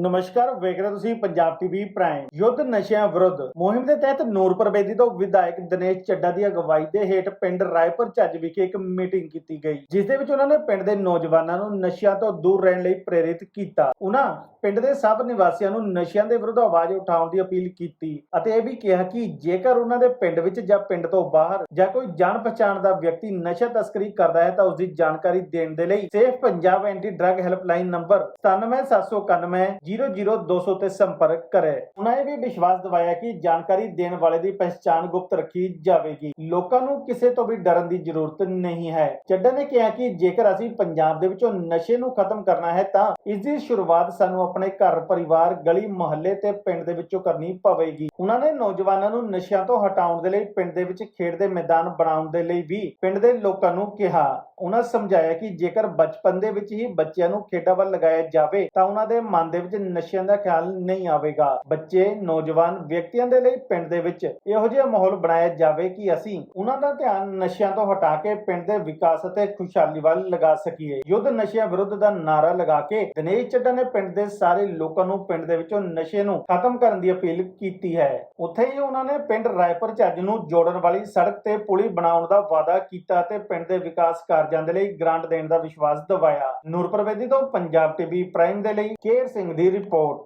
ਨਮਸਕਾਰ, ਵੇਖ ਰਹੇ ਹੋ ਤੁਸੀਂ ਪੰਜਾਬ ਟੀਵੀ ਪ੍ਰਾਈਮ ਯੁੱਧ ਨਸ਼ਿਆਂ ਵਿਰੁੱਧ, ਮੁਹਿੰਮ ਦੇ ਤਹਿਤ ਨੂਰਪੁਰ ਬੇਦੀ ਤੋਂ ਵਿਧਾਇਕ ਦਿਨੇਸ਼ ਚੱਡਾ ਦੀ ਅਗਵਾਈ ਦੇ ਹੇਠ ਪਿੰਡ ਰਾਏਪੁਰ ਝੱਜ ਵਿਖੇ ਇੱਕ ਮੀਟਿੰਗ ਕੀਤੀ ਗਈ, ਜਿਸ ਦੇ ਵਿੱਚ ਉਹਨਾਂ ਨੇ ਪਿੰਡ ਦੇ ਨੌਜਵਾਨਾਂ ਨੂੰ ਨਸ਼ਿਆਂ ਤੋਂ ਦੂਰ ਰਹਿਣ ਲਈ ਪ੍ਰੇਰਿਤ ਕੀਤਾ। ਉਹਨਾਂ ਪਿੰਡ ਦੇ ਸਭ ਨਿਵਾਸੀਆਂ ਨੂੰ ਨਸ਼ਿਆਂ ਦੇ ਵਿਰੁੱਧ ਆਵਾਜ਼ ਉਠਾਉਣ ਦੀ ਅਪੀਲ ਕੀਤੀ ਅਤੇ ਇਹ ਵੀ ਕਿਹਾ ਕਿ ਜੇਕਰ ਉਹਨਾਂ ਦੇ ਪਿੰਡ ਵਿੱਚ ਜਾਂ ਪਿੰਡ ਤੋਂ ਬਾਹਰ ਜਾਂ ਕੋਈ ਜਾਣ ਪਛਾਣ ਦਾ ਵਿਅਕਤੀ ਨਸ਼ਾ ਤਸਕਰੀ ਕਰਦਾ ਹੈ ਤਾਂ ਉਸ ਦੀ ਜਾਣਕਾਰੀ ਦੇਣ ਦੇ ਲਈ safe Punjab anti drug helpline number 9779900200 ਤੇ ਸੰਪਰਕ ਕਰੇ। ਉਹਨਾਂ ਇਹ ਵੀ ਵਿਸ਼ਵਾਸ ਦਿਵਾਇਆ ਕਿ ਜਾਣਕਾਰੀ ਦੇਣ ਵਾਲੇ ਦੀ ਪਛਾਣ ਗੁਪਤ ਰੱਖੀ ਜਾਵੇਗੀ। ਲੋਕਾਂ ਨੂੰ ਕਿਸੇ ਤੋਂ ਵੀ ਡਰਨ ਦੀ ਜ਼ਰੂਰਤ ਨਹੀਂ ਹੈ। ਚੱਡਾ ਨੇ ਕਿਹਾ ਕਿ ਜੇਕਰ ਅਸੀਂ ਪੰਜਾਬ ਦੇ ਵਿੱਚੋਂ ਨਸ਼ੇ ਨੂੰ ਖਤਮ ਕਰਨਾ ਹੈ ਤਾਂ ਇਸ ਦੀ ਸ਼ੁਰੂਆਤ ਸਾਨੂੰ ਆਪਣੇ ਘਰ, ਪਰਿਵਾਰ, ਗਲੀ, ਮੁਹੱਲੇ ਤੇ ਪਿੰਡ ਦੇ ਵਿੱਚੋਂ ਕਰਨੀ ਪਵੇਗੀ। ਉਹਨਾਂ ਨੇ ਨੌਜਵਾਨਾਂ ਨੂੰ ਨਸ਼ਿਆਂ ਤੋਂ ਹਟਾਉਣ ਦੇ ਲਈ ਪਿੰਡ ਦੇ ਵਿੱਚ ਖੇਡ ਦੇ ਮੈਦਾਨ ਬਣਾਉਣ ਦੇ ਲਈ ਵੀ ਪਿੰਡ ਦੇ ਲੋਕਾਂ ਨੂੰ ਕਿਹਾ। ਉਹਨਾਂ ਸਮਝਾਇਆ ਕਿ ਜੇਕਰ ਬਚਪਨ ਦੇ ਵਿੱਚ ਹੀ ਬੱਚਿਆਂ ਨੂੰ ਖੇਡਾਂ ਵੱਲ ਲਗਾਇਆ ਜਾਵੇ ਤਾਂ ਉਹਨਾਂ ਦੇ ਮਨ ਦੇ ਵਿੱਚ ਨਸ਼ਿਆਂ ਦਾ ਖਿਆਲ ਨਹੀਂ ਆਵੇਗਾ। ਬੱਚੇ, ਨੌਜਵਾਨ ਵਿਅਕਤੀਆਂ ਦੇ ਲਈ ਪਿੰਡ ਦੇ ਵਿੱਚ ਇਹੋ ਜਿਹਾ ਮਾਹੌਲ ਬਣਾਇਆ ਜਾਵੇ ਕਿ ਅਸੀਂ ਉਹਨਾਂ ਦਾ ਧਿਆਨ ਨਸ਼ਿਆਂ ਤੋਂ ਹਟਾ ਕੇ ਪਿੰਡ ਦੇ ਵਿਕਾਸ ਅਤੇ ਖੁਸ਼ਹਾਲੀ ਵੱਲ ਲਗਾ ਸਕੀਏ। ਯੁੱਧ ਨਸ਼ਿਆਂ ਵਿਰੁੱਧ ਦਾ ਨਾਰਾ ਲਗਾ ਕੇ ਦਿਨੇਸ਼ ਚੱਡਾ ਨੇ ਪਿੰਡ ਦੇ ਸਾਰੇ ਲੋਕਾਂ ਨੂੰ ਪਿੰਡ ਦੇ ਵਿੱਚੋਂ ਨਸ਼ੇ ਨੂੰ ਖਤਮ ਕਰਨ ਦੀ ਅਪੀਲ ਕੀਤੀ ਹੈ। ਉੱਥੇ ਹੀ ਉਹਨਾਂ ਨੇ ਪਿੰਡ ਰਾਏਪੁਰ ਝੱਜ ਨੂੰ ਜੋੜਨ ਵਾਲੀ ਸੜਕ ਤੇ ਪੁਲੀ ਬਣਾਉਣ ਦਾ ਵਾਅਦਾ ਕੀਤਾ ਤੇ ਪਿੰਡ ਦੇ ਵਿਕਾਸ ਕਾਰਜਾਂ ਦੇ ਲਈ ਗ੍ਰਾਂਟ ਦੇਣ ਦਾ ਵਿਸ਼ਵਾਸ ਦਿਵਾਇਆ। ਨੂਰਪੁਰ ਬੇਦੀ ਤੋਂ ਪੰਜਾਬ ਟੀਵੀ ਪ੍ਰਾਈਮ ਦੇ ਲਈ ਕੇਰ ਸਿੰਘ ਦੀ ਰਿਪੋਰਟ